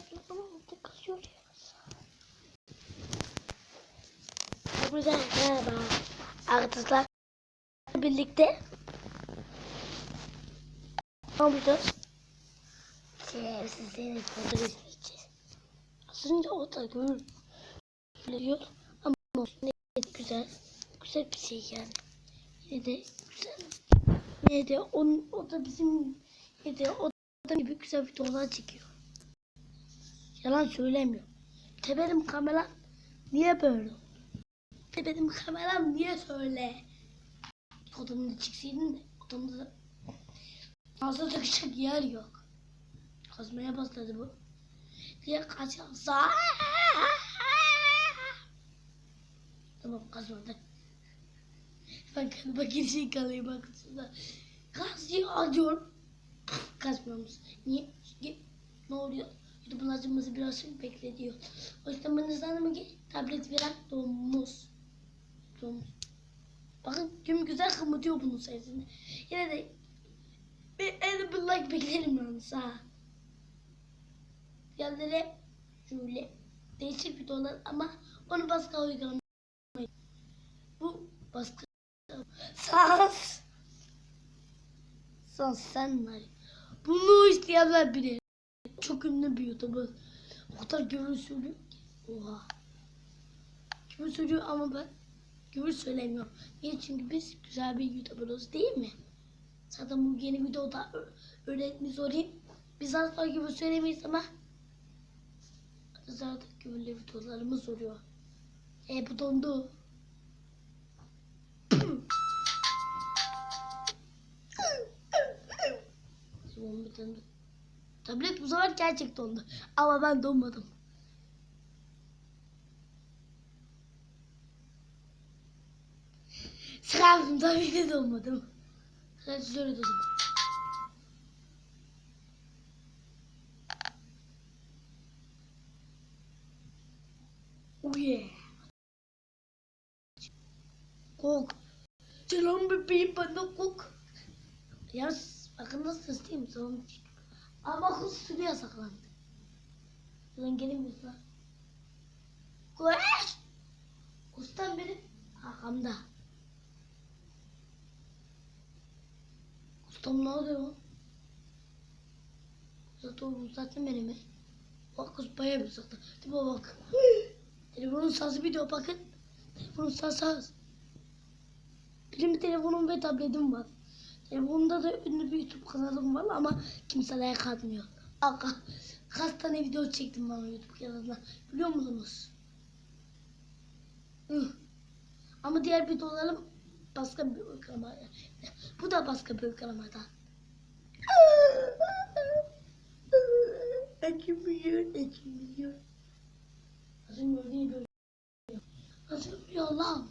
Artık kasıyoruz. Hepinize merhaba. Arkadaşlar birlikte ne yapacağız? Şey. Az önce o da görülüyor ama yine güzel. Güzel bir şey yani. Yine de güzel. Yine de on, o da bizim yine de o da gibi güzel videolar çekiyor. Yalan söylemiyor. De benim niye böyle de benim niye söyle? Odamda çıksaydın da odamda da fazla takacak yer yok. Kazmaya başladı bu. Diye kaçarsa Tamam kazmadı. Ben kendime girişi kalayım arkasında. Kazıyor diyorum. Kazmıyormuş. Niye? Ne oluyor? Açılması biraz bekletiyor. Ben ıslandım ki tablet veren donmuş. Donmuş. Bakın tüm güzel kımıtıyor bunun sayesinde. Yine de bir el bir like beklerim yalnız ha. Yerlere şöyle değişik bir dolar ama onu başka uygulamayı. Bu başka sans. Sans sen var. Bunu isteyenler bilir. Çok ünlü bir YouTuber. O kadar gürül söylüyor ki. Oha. Gürül söylüyor ama ben gürül söylemiyorum. Niye? Çünkü biz güzel bir YouTuber'ız değil mi? Zaten bu yeni videoda öğretmiş olayım. Biz asla gibi söylemeyiz ama zaten gürülü videolarımız oluyor. E bu dondu. Bir tane. Tablet bu sefer gerçek dondu. Ama ben donmadım. Sıkıldım tabii ki donmadım. Söyle dedim. Oh yeah. Kok. Selam bebeğim bana kok. Ya bakın nasıl isteyeyim sana. Ama kız sürüye saklandı. Lan mi lan? Koş! Kustan benim arkamda. Kustam ne oluyor? Zaten uzattın beni mi? Bak kız bayağı bir uzattı. Mi bak? Telefonun sası de bakın. Telefonun sası az. Benim telefonum ve tabletim var. Telefonumda da ünlü bir YouTube kanalım var ama kimse like atmıyor. Aga, kaç tane video çektim ben o YouTube kanalına biliyor musunuz? Hı. Ama diğer videolarım başka bir uygulama. Bu da başka bir uygulamadan. Acımıyor, acımıyor. Acımıyor diye böyle. Acımıyor lan.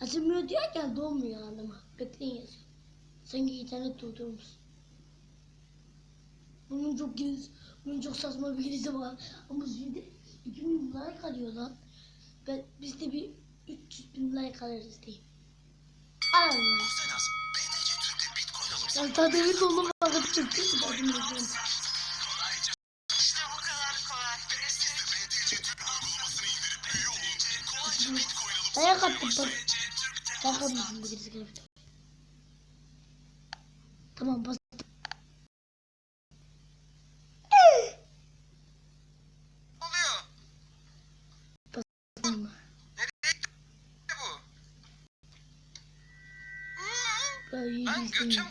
Acımıyor diyorken doğmuyor adama. Bekleyin yazıyor. Sanki internet durdurmuş. Bunun çok giriz, bunun çok saçma bir girisi var. Ama şimdi 2000 like alıyor lan. Ben, biz de bir 300 bin like alırız diyeyim. Alıp Ben daha demin dolu bakıp çıktım. Dedim dedim. kolayca işte bu Tamam bas. oluyor. Tamam. Nereye gitti bu? Ben Ben götüm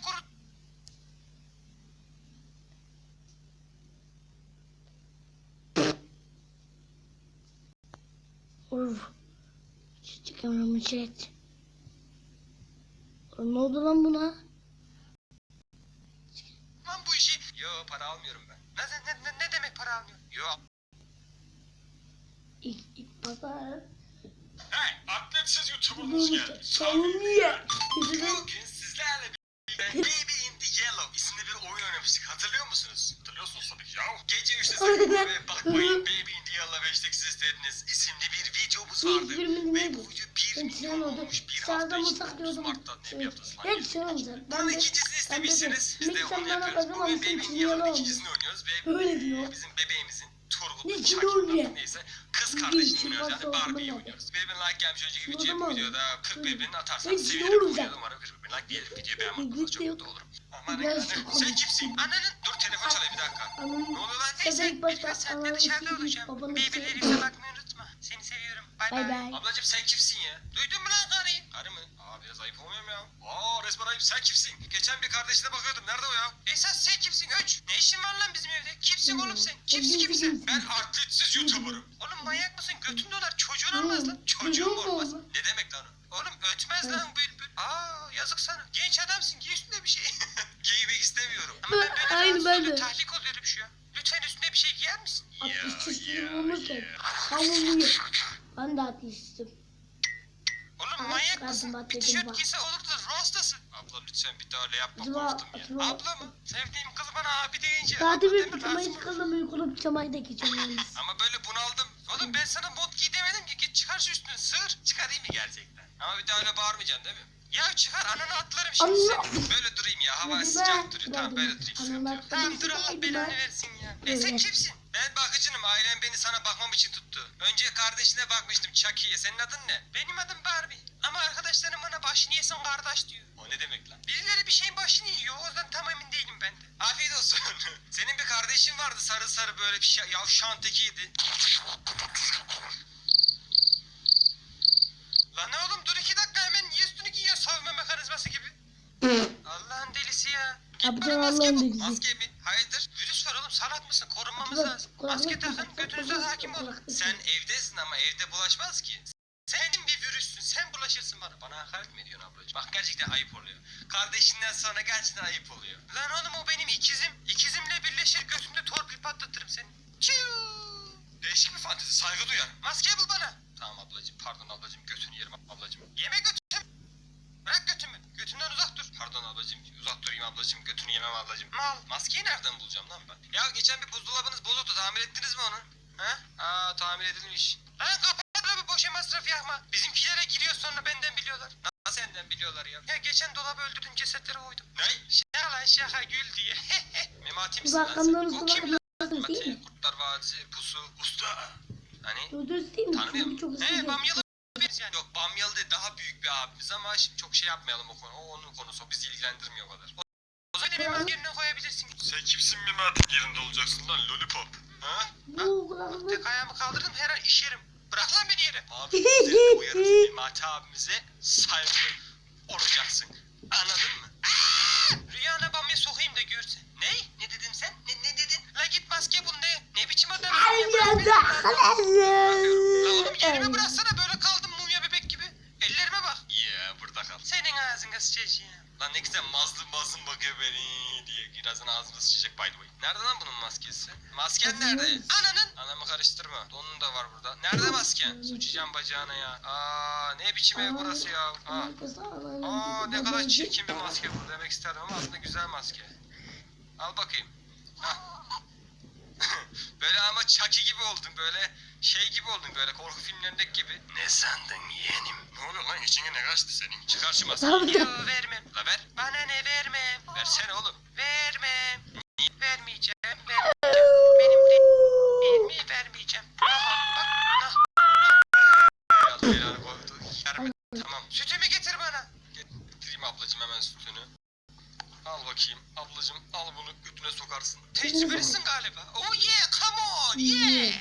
kuru. Of. Çıkamıyorum chat. Ne oldu lan buna? Yo para almıyorum ben. Ne, ne, ne, ne demek para almıyorum? Yo. İlk, ilk pazar. Hey atletsiz YouTuber'ımız geldi. Saloniye. Bugün sizlerle birlikte Baby in the Yellow isimli bir oyun söylemiştik hatırlıyor musunuz? Hatırlıyorsunuz tabii ki ya. Gece 3'te sakın ve bakmayın Baby India'la 5'tek siz istediniz isimli bir videomuz vardı. Ve bu video 1 Ben milyon olmuş bir hafta içinde. mutfak 30 diyordum. Mart'ta ne Evet. yaptınız? Ben sinema Bunun ikincisini istemişsiniz. Biz de onu yapıyoruz. Bugün Baby India'nın ikincisini oynuyoruz. Ve Öyle diyor. bizim bebeğimizin Turgut, Ne Chucky, diyor ya? neyse kız Bir kardeşini oynuyoruz. Yani Barbie'yi oynuyoruz. Bir bin like gelmiş önceki videoya bu videoda 40 bin bin Ben atarsanız sevinirim. Bu videoda umarım 40 bin like gelir. Videoyu beğenmezseniz çok mutlu olurum. Aman anne, sen komik. kimsin? Ananın dur telefon çalıyor bir dakika. Ne oluyor lan? Sen Neyse biraz sen de dışarıda olacağım. sikeyim. bakmayı unutma. Seni seviyorum. Bay Bay bay. bay. Ablacım sen kimsin ya? Duydun mu lan karıyı? Karı mı? Aa biraz ayıp olmuyor mu ya? Aa resmen ayıp sen kimsin? Geçen bir kardeşine bakıyordum nerede o ya? Esas sen kimsin Öç? Ne işin var lan bizim evde? Kimsin oğlum sen? Kimsin kimsin? Ben atletsiz youtuber'ım. Oğlum manyak mısın? Götün dolar çocuğun olmaz lan. Çocuğun mu olmaz? Ne demek lan o? Oğlum ötmez lan bülbül. Aa yazık sana. Genç adamsın giy üstüne bir şey. Giymek istemiyorum. Ama Ben- böyle aynı ben de. tahrik oluyorum şu an. Lütfen üstüne bir şey giyer misin? Atletik sinirimiz de. Havluluyor. Ben de atletistim. Oğlum manyak mısın? Bir tişört giyse olurdu. Rostasın. Abla lütfen bir daha öyle yapma Acaba- korktum ya. acaba- Abla mı? Sevdiğim kız bana abi deyince. Daha demin lazım. çıkardım uykulu pijamayı da yalnız. Ama böyle bunaldım. Oğlum ben sana mod giy demedim ki. Git çıkar şu üstünü sığır. Çıkarayım mı gerçekten? Ama bir daha öyle bağırmayacaksın değil mi? Ya çıkar ananı atlarım şimdi Allah! sen. Böyle durayım ya. Hava sıcak duruyor. Tamam böyle durayım. Tamam dur Allah belanı be. versin ya. E sen kimsin? Ben bakıcınım. Ailem beni sana bakmam için tuttu. Önce kardeşine bakmıştım Chucky'ye. Senin adın ne? Benim adım Barbie. Ama arkadaşlarım bana başını yesin kardeş diyor. O ne demek lan? Birileri bir şeyin başını yiyor. O yüzden tam emin değilim ben de. Afiyet olsun. Senin bir kardeşin vardı sarı sarı böyle bir şey. Yavşan tekiydi. Lan ne oğlum dur iki dakika hemen niye üstünü giyiyor savunma mekanizması gibi. Allah'ın delisi ya. Git Abi bana sen maske Allah'ın delisi. Maske mi? Hayırdır? Virüs var oğlum sanat mısın? Korunmamız Bak, lazım. kulaklık Maske tak, takın tak, götünüze hakim olun. Sen evdesin ama evde bulaşmaz ki. Sen bir virüssün. Sen bulaşırsın bana. Bana hakaret mi ediyorsun ablacığım? Bak gerçekten ayıp oluyor. Kardeşinden sonra gerçekten ayıp oluyor. Lan oğlum o benim ikizim. İkizimle birleşir götümde torpil patlatırım seni. Çiu. Değişik bir fantezi. Saygı duyar. Maske bul bana. Tamam ablacığım. Pardon ablacığım. Götünü yerim ablacığım. Yeme götümü. Bırak götümü. Götümden uzak dur. Pardon ablacığım. Uzak durayım ablacığım. Götünü yemem ablacığım. Mal. Maskeyi nereden bulacağım lan ben? Ya geçen bir buzdolabınız bozuldu. Tamir ettiniz mi onu? He? Aa tamir edilmiş. Lan kapat abi boşa masraf yapma. Bizimkilere giriyor sonra benden biliyorlar. Nasıl senden biliyorlar ya? Ya geçen dolabı öldürdüm cesetlere koydum. Ne? Şaka lan şaka gül diye. Memati misin lan sen? O kim lan? mi? Kurtlar Vadisi, Pusu, Usta. Hani? Ödüz değil mi? Tanımıyor musun? çok He. Bamyalı yani. Yok Bamyalı değil daha büyük bir abimiz ama şimdi çok şey yapmayalım o konu. O onun konusu. O bizi ilgilendirmiyor o kadar. O, o zaman hemen yerine koyabilirsin. Sen kimsin Memati'nin yerinde olacaksın lan lollipop? Ha? Bu kulaklık. Tek ayağımı kaldırdım her an iş yerim. Bırak lan beni yere. Abi üzerinde uyarırız. Memati abimize saygı olacaksın. Anladın mı? Rüyana bamya sokayım da görsen. Ne? Ne dedin sen? Ne, ne dedin? La git maske bul ne? Ne biçim adam? La oğlum yerime bıraksana böyle kaldım mumya bebek gibi. Ellerime bak. Ya burada kal. Ağzına sıçacağım. Lan ne güzel mazlum mazlum bakıyor beni diye. Birazdan ağzına sıçacak by the way. Nerede lan bunun maskesi? Masken nerede? Ananın. Anamı karıştırma. Donun da var burada. Nerede masken? Sıçacağım bacağına ya. Aa ne biçim ev burası ya. Aa. Aa ne kadar çirkin bir maske bu demek isterdim ama aslında güzel maske. Al bakayım. Böyle ama Chucky gibi oldun böyle şey gibi oldun böyle korku filmlerindeki gibi. Ne sandın yeğenim? Ne oluyor lan içine ne kaçtı senin? Çıkar şu masayı. Tamam. Yo vermem. La ver. Bana ne vermem. Versene oğlum. Vermem. Niye vermeyeceğim? Vermeyeceğim. Benim değil mi? Vermeyeceğim. Aha, bak. Nah. Ya belanı koydu. Tamam. Sütümü getir bana. Getireyim ablacığım hemen sütünü. Al bakayım. Ablacığım al bunu götüne sokarsın. Tecrübelisin galiba. Oh yeah come on yeah.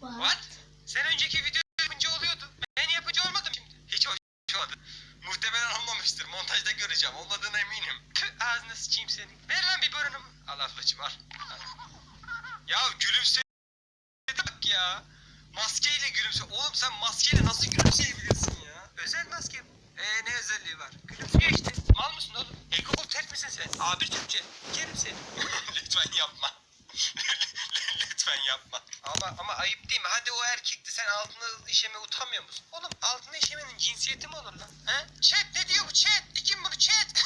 What? Sen önceki video yapınca oluyordu. Ben yapınca olmadım şimdi. Hiç hoş olmadı. Muhtemelen olmamıştır. Montajda göreceğim. Olmadığına eminim. Tüh ağzına sıçayım senin. Ver lan bir bölünümü. Al ablacığım al. Ya gülümse bak ya. Maskeyle gülümse. Oğlum sen maskeyle nasıl gülümseyebilirsin ya? Özel maske bu. Ee ne özelliği var? Gülümsüyor işte. Mal mısın oğlum? Egol terk misin sen? Abi Türkçe. Yerim seni. Lütfen yapma. Lütfen yapma. Ama ama ayıp değil mi? Hadi o erkekti. Sen altına işeme utanmıyor musun? Oğlum altına işemenin cinsiyeti mi olur lan? He? Chat ne diyor bu chat? Kim bunu chat?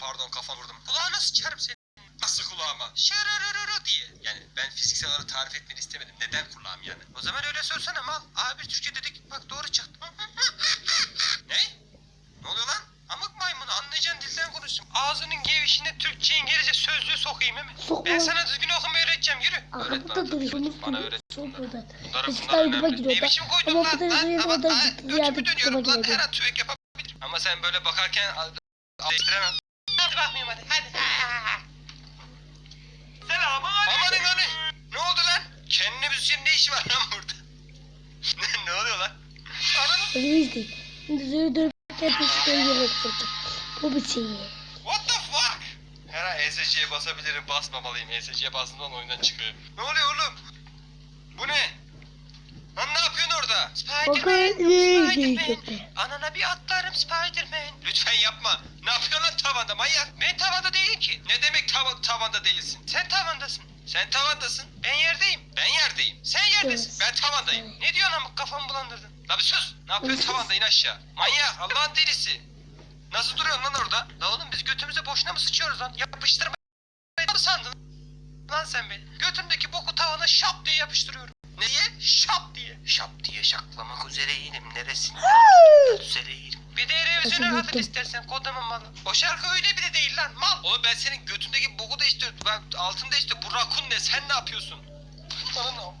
pardon kafa vurdum. Kulağına sıçarım seni. Nasıl kulağıma? Şarararara diye. Yani ben fiziksel olarak tarif etmeni istemedim. Neden kulağım yani? O zaman öyle söylesene mal. Abi Türkçe dedik. Bak doğru çıktı. ne? Ne oluyor lan? Amık maymunu anlayacağın dilden konuşsun. Ağzının gevişine Türkçe İngilizce sözlüğü sokayım mi? Sokma. Ben sana düzgün okumayı öğreteceğim yürü. Aha Öğret bu bana da duruşumuz Bana öğret Çok burada. Işıklar yuva giriyor Ne da. biçim koydun Ama lan? bu da Lan, yerde götümü dönüyorum lan. Her an tüvek yapabilirim. Ama sen böyle bakarken değiştiremem. Hadi bakmayayım hadi. Hadi. Selamun aleyküm. Amanın hani. Ne oldu lan? Kendine müzisyenin ne işi var lan burada? ne, ne oluyor lan? Ananı. Şimdi dönüp bir şey yapacak. Bu bir şey. What the fuck? Her an ESC'ye basabilirim, basmamalıyım. ESC'ye bastığımdan oyundan çıkıyor. Ne oluyor oğlum? Bu ne? Lan ne yapıyorsun orada? Spiderman, Spiderman. Anana bir atlarım Spiderman. Lütfen yapma. Ne yapıyorsun lan tavanda manyak? Ben tavanda değilim ki. Ne demek tava tavanda değilsin? Sen tavandasın. Sen tavandasın. Ben yerdeyim. Ben yerdeyim. Sen yerdesin. Ben tavandayım. Ne diyorsun amık kafamı bulandırdın. La bir sus. Ne yapıyorsun tavanda in aşağı. Manyak Allah'ın delisi. Nasıl duruyorsun lan orada? La oğlum biz götümüze boşuna mı sıçıyoruz lan? Yapıştırma mı sandın? Lan sen beni. Götümdeki boku tavana şap diye yapıştırıyorum. Neye? Şap diye. Şap diye şaklamak üzereyim. Neresini? üzereyim. Bir de revizyonu hatır istersen kodumun malı. O şarkı öyle bile değil lan mal. Oğlum ben senin götündeki boku da istiyorum. Ben altında işte bu rakun ne? Sen ne yapıyorsun? Bana ne?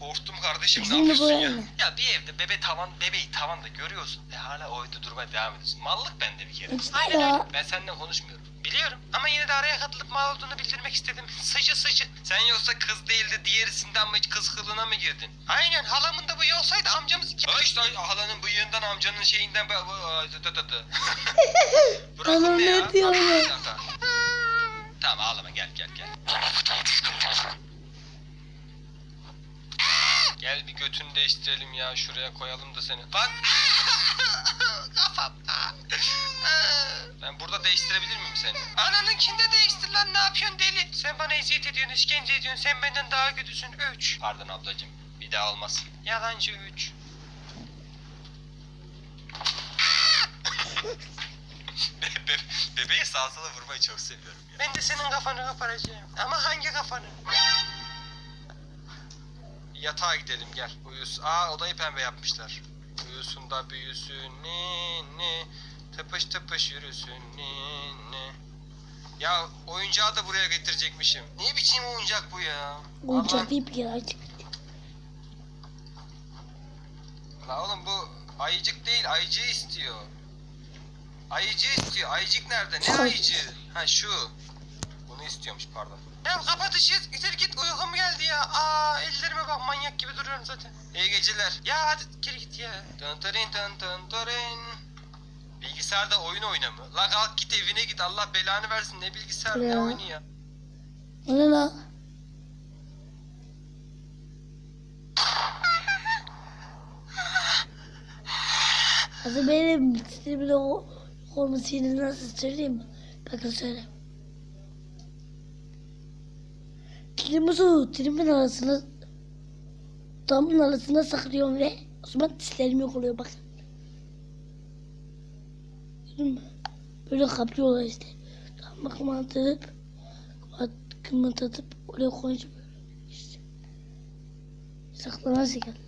Korktum kardeşim ne Şimdi yapıyorsun bu ya? Ya bir evde bebe tavan bebeği tavanda görüyorsun ve hala oyunda durmaya devam ediyorsun. Mallık bende bir kere. Aynen ya. öyle. Ben seninle konuşmuyorum. Biliyorum ama yine de araya katılıp mal olduğunu bildirmek istedim. Sıcı sıcı. Sen yoksa kız değil de diğerisinden mi kız kılığına mı girdin? Aynen halamın da bıyığı olsaydı amcamız... Ha işte halanın bıyığından amcanın şeyinden... Bırakın Tamam, ne ya? ne diyor ya? Tamam ağlama gel gel gel. Gel bir götünü değiştirelim ya şuraya koyalım da seni. Bak. Kafam. Ben burada değiştirebilir miyim seni? Ananınkinde değiştir lan ne yapıyorsun deli? Sen bana eziyet ediyorsun, işkence ediyorsun. Sen benden daha kötüsün. Üç. Pardon ablacığım. Bir daha olmaz. Yalancı üç. Be- be- bebeğe sağa sola vurmayı çok seviyorum ya. Ben de senin kafanı koparacağım. Ama hangi kafanı? Yatağa gidelim gel. Uyus. Aa odayı pembe yapmışlar. Uyusun da büyüsün ni ni. Tıpış tıpış yürüsün ni ni. Ya oyuncağı da buraya getirecekmişim. Ne biçim oyuncak bu ya? Oyuncak değil bir artık. La oğlum bu ayıcık değil ayıcı istiyor. Ayıcı istiyor. Ayıcık nerede? Ne Ay. ayıcı? Ha şu. Bunu istiyormuş pardon. Ya kapat ışığı. Gider git uykum geldi ya. Aa ellerime bak manyak gibi duruyorum zaten. İyi geceler. Ya hadi geri git ya. Dırın dın dın dırın. Bilgisayarda oyun oyna mı? La kalk git evine git Allah belanı versin ne bilgisayar ne Ya. oyunu ya. O ne la? Hazır benim bitirimde o olmasını nasıl söyleyeyim? Bakın söyle. Dilimi dilimin arasına damın arasına saklıyorum ve o zaman dişlerim yok oluyor bakın. Böyle kaplıyorlar işte. Damı kımıldatıp kımıldatıp oraya koyunca işte. Saklanan şekerler.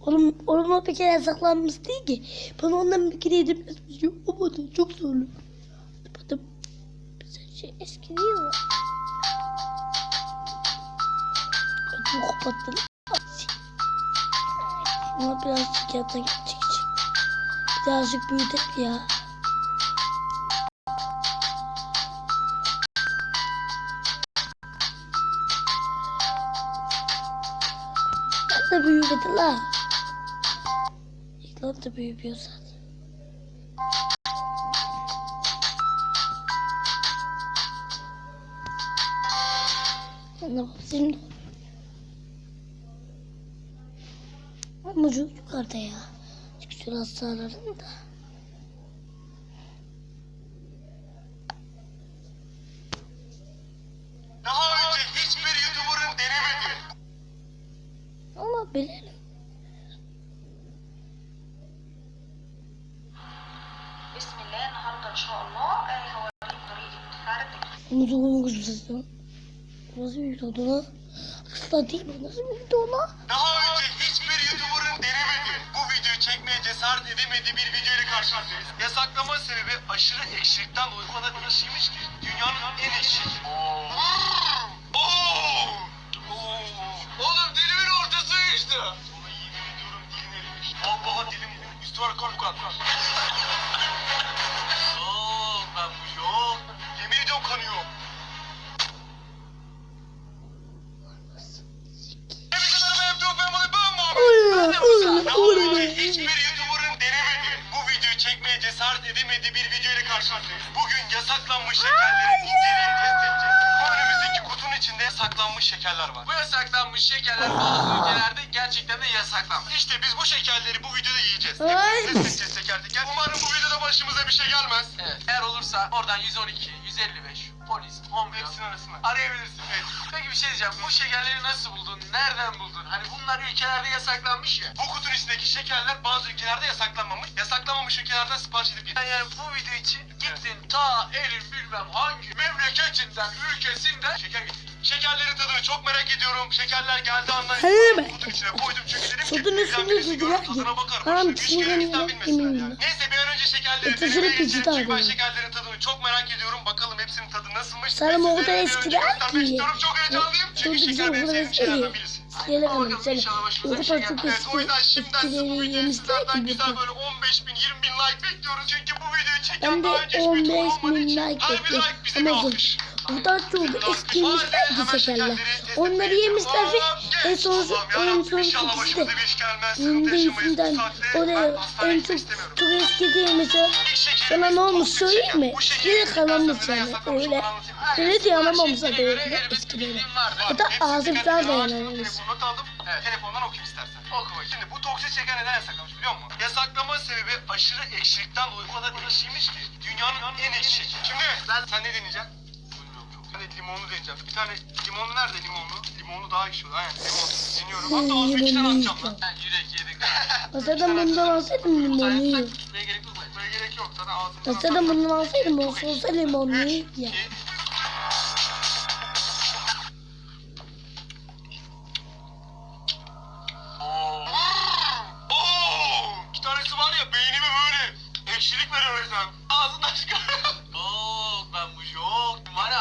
Oğlum, oğlum o bir kere saklanmış değil ki. Bana ondan bir kere yedim. Ama da çok zorlu. Güzel şey eski değil mi? Ödümü kopattım. Ama birazcık yatağın gidecek. Birazcık büyüdük ya. Ben de büyümedim la. İklan da büyümüyor zaten. Ben de babasıyım da. Ama çok yukarıda ya. Çünkü şurası sağlarım da. Daha önce hiçbir YouTuber'ın denemedi. Ama bilelim. بسم الله النهارده ان شاء الله آه، هو Umudum kızım. Nasıl bir video lan? Asla değil bu. Nasıl bir video lan? Daha cesaret edemediği bir video ile karşınızdayız. Yasaklama sebebi aşırı ekşilikten kadar aşıymış ki dünyanın en ekşi. Oğlum dilimin ortası erimiş. Vallahi dilim üstü var kalk kalk cesaret edemediği bir video ile karşınızdayız. Bugün yasaklanmış şekerleri inceleyin test edeceğiz. Bu önümüzdeki kutunun içinde yasaklanmış şekerler var. Bu yasaklanmış şekerler bazı ülkelerde gerçekten de yasaklanmış. İşte biz bu şekerleri bu videoda yiyeceğiz. Hepsini test edeceğiz teker. Umarım bu videoda başımıza bir şey gelmez. Evet. Eğer olursa oradan 112, 155, polis, 10 milyon Hepsinin arasında. arayabilirsin. Evet. Peki bir şey diyeceğim. Bu şekerleri nasıl buldun? Nereden buldun? Hani bunlar ülkelerde yasaklanmış ya. Bu kutunun içindeki şekerler bazı ülkelerde yasaklanmamış. Yasaklanmamış ülkelerden sipariş edip Sen yani bu video için gittin ta elin bilmem hangi memleketinden, ülkesinden Şeker getirdim. Şekerlerin tadını çok merak ediyorum. Şekerler geldi andan be. kutunun içine koydum çünkü dedim ki üstünde birisi tadına bakar. tamam, Başka üç kere bilmesinler yani. Neyse bir an önce şekerleri Ötücülük denemeye geçelim. Çünkü ben şekerlerin tadını çok merak ediyorum. Bakalım hepsinin tadı nasılmış. Sana Ve o kadar bir önce eskiler göstermek ki? istiyorum. Çok heyecanlıyım. Çünkü Çocuk şeker bizi benim o kadar sevdiğim şeylerden eski. birisi. Söyle Bakalım inşallah O başımıza bir kadar şey çok gelmez. Evet o yüzden şimdiden siz bu videoyu yemişler sizlerden güzel böyle 15 bin 20 bin like bekliyoruz. Çünkü bu videoyu çeken Ben de daha önce hiçbir YouTuber 15 olmadığı bin için like her bir bekliyorum. like bize bir Ama alkış. Buradan çoğu eskimişler ki şekerler. Onları yemişler ve en son en son ikisi de Hindisinden oraya en çok çok eski değil mesela sana ne olmuş söyleyeyim mi? Geri kalanmış yani öyle. Öyle diye anlamamışlar böyle eskileri. Ya da ağzı falan dayanamamış. Evet. Telefondan okuyayım istersen. Oku bakayım. Şimdi bu toksik şeker neden yasaklamış biliyor musun? Yasaklama sebebi aşırı ekşilikten dolayı o kadar aşıymış ki dünyanın en ekşi. Şimdi ben sen ne deneyeceksin? De limonlu deneyeceğim. Bir tane limonlu nerede limonlu? Limonlu daha ekşi olur. Aynen limon. Deniyorum. Hatta Hmm, ağzıma iki tane limonlu atacağım lan. Ben yürek yedik. Masadan bundan alsaydım limonluyu. Ne gerek yok. Böyle gerek yok. Zaten ağzımdan Masadan bundan alsaydım olsa olsa tanesi var ya ekşilik veriyor resmen. Ağzından çıkarıyor.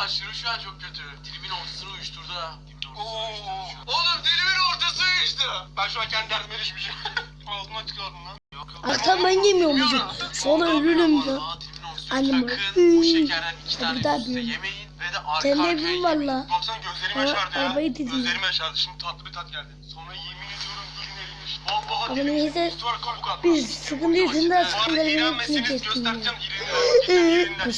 Aşırı şu an çok kötü. Dilimin ortasını uyuşturdu ha. Dilimin ortasını Oo! uyuşturdu şu an. Oğlum dilimin ortası uyuştu. Ben şu an kendi derdime düşmüşüm. Ağzıma tıkladım lan. Yok yok. Arkam ben yemiyormuşum. Sonra ölürüm ya. Vallahi dilimin ortasını Annem Sakın böyle, bu şekerden iki Bir tane daha üst üste yemeyin ve de arka arkaya evin var yemeyin. la. Baksana gözlerim Ara- yaşardı ya. arabayı dedim. Gözlerim yaşardı. Şimdi tatlı bir tat geldi. Sonra yemin ediyorum dilin erimiş. Vallahi Ama dilim neyse, üstü var kabuk atmaz. Bir sıkıntı yüzünden Bu arada sıkıntıların hepsini kestim?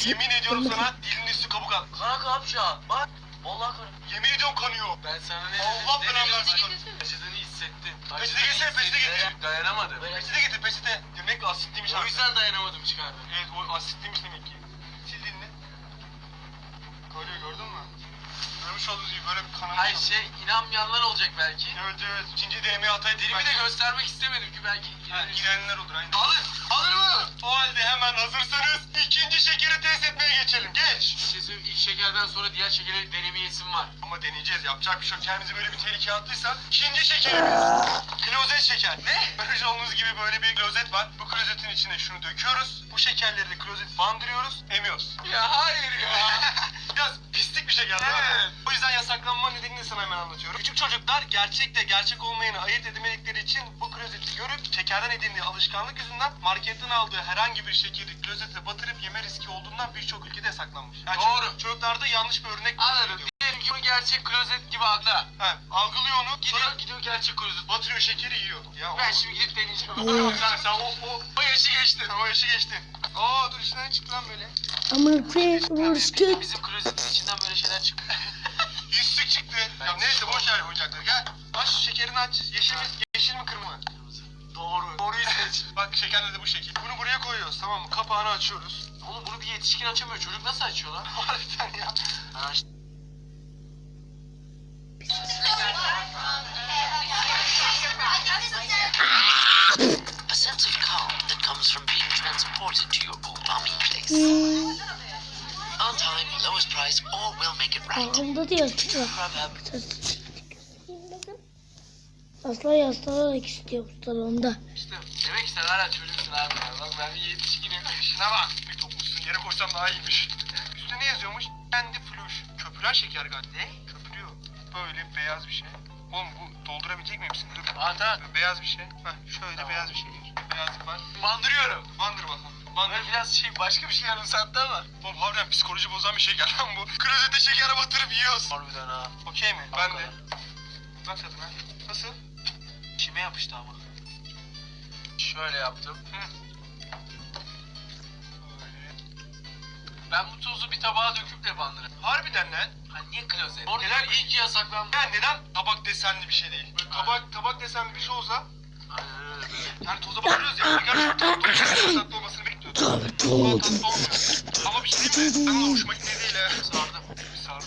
Yemin ediyorum sana dilin üstü kabuk atmaz. Kana kapça. Bak. Vallahi kana. Yemin ediyorum kanıyor. Ben sana ne Allah dedim? belanı Ne versin. Acıdığını hissettim. Peçete getirsene, peçete getir. Dayanamadım. Peçete getir peçete. Demek ki asitliymiş O abi. yüzden dayanamadım çıkardım. Evet o asitliymiş demek ki. Sil dilini. Kanıyor gördün mü? Görmüş olduğunuz gibi böyle bir kanamış. Hayır şey inanmayanlar olacak belki. Evet evet. İkinci denemeye hatay Dilimi de göstermek istemedim ki belki. Ha, İğrenenler olur aynı. Alır. Alır mı? O halde hemen hazırsanız ikinci şekeri test etmeye geçelim. Geç. Şey söyleyeyim, ilk şekerden sonra diğer şekerleri denemeyesim var. Ama deneyeceğiz. Yapacak bir şey yok. Kendimizi böyle bir tehlikeye attıysak. İkinci şekerimiz. Klozet şeker. Ne? Görmüş olduğunuz gibi böyle bir klozet var. Bu klozetin içine şunu döküyoruz. Bu şekerleri de klozet bandırıyoruz. Emiyoruz. Ya hayır ya. Biraz pislik bir şeker değil mi? Evet. O yüzden yasaklanma nedenini sana hemen anlatıyorum. Küçük çocuklar gerçekle gerçek olmayanı ayırt edemedikleri için bu klozeti görüp şekerden edindiği alışkanlık yüzünden marketten aldığı herhangi bir şekeri klozete batırıp yeme riski olduğundan birçok ülkede yasaklanmış. Yani Doğru. çocuk- Çocuklarda yanlış bir örnek Anladım. veriyor. Diyelim ki bunu gerçek klozet gibi akla. He, algılıyor onu, Gidiyor sonra gidiyor gerçek klozet. batırıyor şekeri yiyor. Ya Ben o- şimdi gidip deneyeceğim. Hmm. sen, sen o, o, o yaşı geçti. o yaşı geçtin. Aa dur içinden çıktı lan böyle? Amerika Rıskıt. Bizim klozetin içinden böyle şeyler çıkıyor. Yüzsük çıktı. Ya neyse boş ver oyuncakları gel. Aç şu şekerini aç. Yeşil mi, yeşil mi kırmızı mı? Doğru. Doğruyu seç. Bak şekerleri de bu şekil. Bunu buraya koyuyoruz tamam mı? Kapağını açıyoruz. Oğlum bunu bir yetişkin açamıyor. Çocuk nasıl açıyor lan? Harbiden ya. Ha işte. A sense of calm that comes from being transported to your umami place. Hmm, on time, lowest price, or we'll make it right. Ağzımda diyor. Grubhub. Asla yaslayarak istiyor bu salonda. İşte demek ki sen hala çocuksun abi ya. Bak ben bir yetişkinim. Şuna bak. Bir topmuşsun yere koysam daha iyiymiş. Üstünde ne yazıyormuş? Kendi fluş. Köpüren şeker galiba. Ne? Köpürüyor. Böyle beyaz bir şey. Oğlum bu doldurabilecek miyim? Dur. Aa tamam. Beyaz bir şey. Heh, şöyle Tamam. beyaz bir şey. Beyazlık var. Bandırıyorum. Bandır bakalım. Bandır. Böyle biraz şey başka bir şey anımsattı ama. Oğlum harbiden psikoloji bozan bir şeker lan bu. Klozete şeker batırıp yiyoruz. Harbiden ha. Okey mi? Ben de. Bak tadına. Nasıl? İçime yapıştı ama. Şöyle yaptım. Ben bu tuzu bir tabağa döküp de bandırırım. Harbiden lan. Ha niye klozet? Neden? iyi ki yasaklandı. Ya neden tabak desenli bir şey değil? Böyle tabak tabak desenli bir şey olsa yani toza batırıyoruz ya. Çok tatlı tatlı olmasını bekliyordum. Ama tatlı olmuyor. Ama bir şey diyeyim mi? Ben de hoşuma gitmedi değil ha. Sardım. Bir sardı.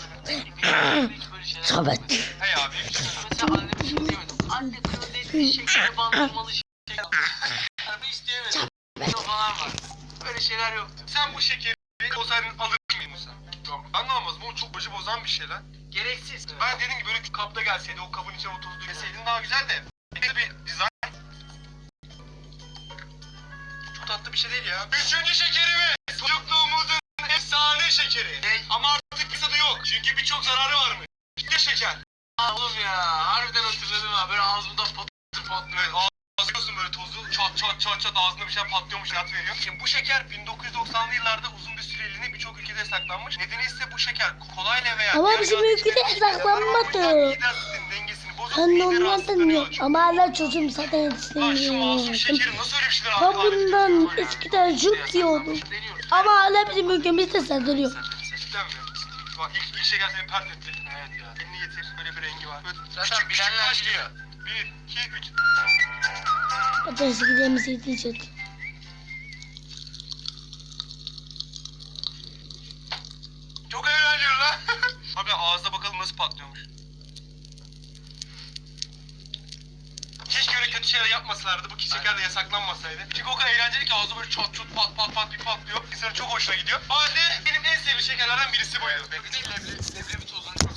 Hiç böyle şeyler. Sabet. Hey abi. Mesela anneme şunu diyemedim. Anne şekeri bandırmalı şeker. Yani bu isteyemedim. Ne falan var. Böyle şeyler yoktu. Sen bu şekeri olsaydın alır mıydın Musa? Yok. Almazdım. O çok başı bozan bir şey lan. Gereksiz. Ben dediğim gibi böyle kapta gelseydi o kabın içine o tozu dökeseydin daha güzel de. Bir bir dizayn. Çok tatlı bir şey değil ya. Üçüncü şekerimiz. Çocukluğumuzun efsane şekeri. Ama artık bir tadı yok. Çünkü birçok zararı varmış. İşte şeker. Aa, oğlum ya harbiden hatırladım ha. Böyle ağzımdan patır patlıyor. Evet ağzıyorsun böyle tozu çat çat çat çat ağzında bir şey patlıyormuş tat veriyor. Şimdi bu şeker 1990'lı yıllarda uzun bir süreliğine birçok ülkede yasaklanmış. Nedeni ise bu şeker kolayla veya Ama bizim ülkede asitinin dengesini bozup Ben mide normalden rahatsızlığını yok. Ama hala çocuğum zaten Lan şu masum yetiştirmiyor. şekeri nasıl öyle bir şeyler Ben bundan eskiden çok diyordum. Deniyoruz. Ama hala bizim ülkemizde satılıyor. Cidden mi? Bak ilk, ilk şeker seni pert etti. Evet ya. Elini getir. Böyle bir rengi var. Böyle Zaten bilenler biliyor. Bir, iki, üç. Zaten eskiden yetiştirdi. Çok eğlenceli lan. Abi ağızda bakalım nasıl patlıyormuş. Keşke öyle kötü şeyler yapmasalardı. Bu şeker de yasaklanmasaydı. Çünkü o kadar eğlenceli ki ağzı böyle çat çut pat pat pat bir patlıyor. İnsanın çok hoşuna gidiyor. O halde benim en sevdiğim şekerlerden birisi buydu. Leblebi, leblebi tozunu çok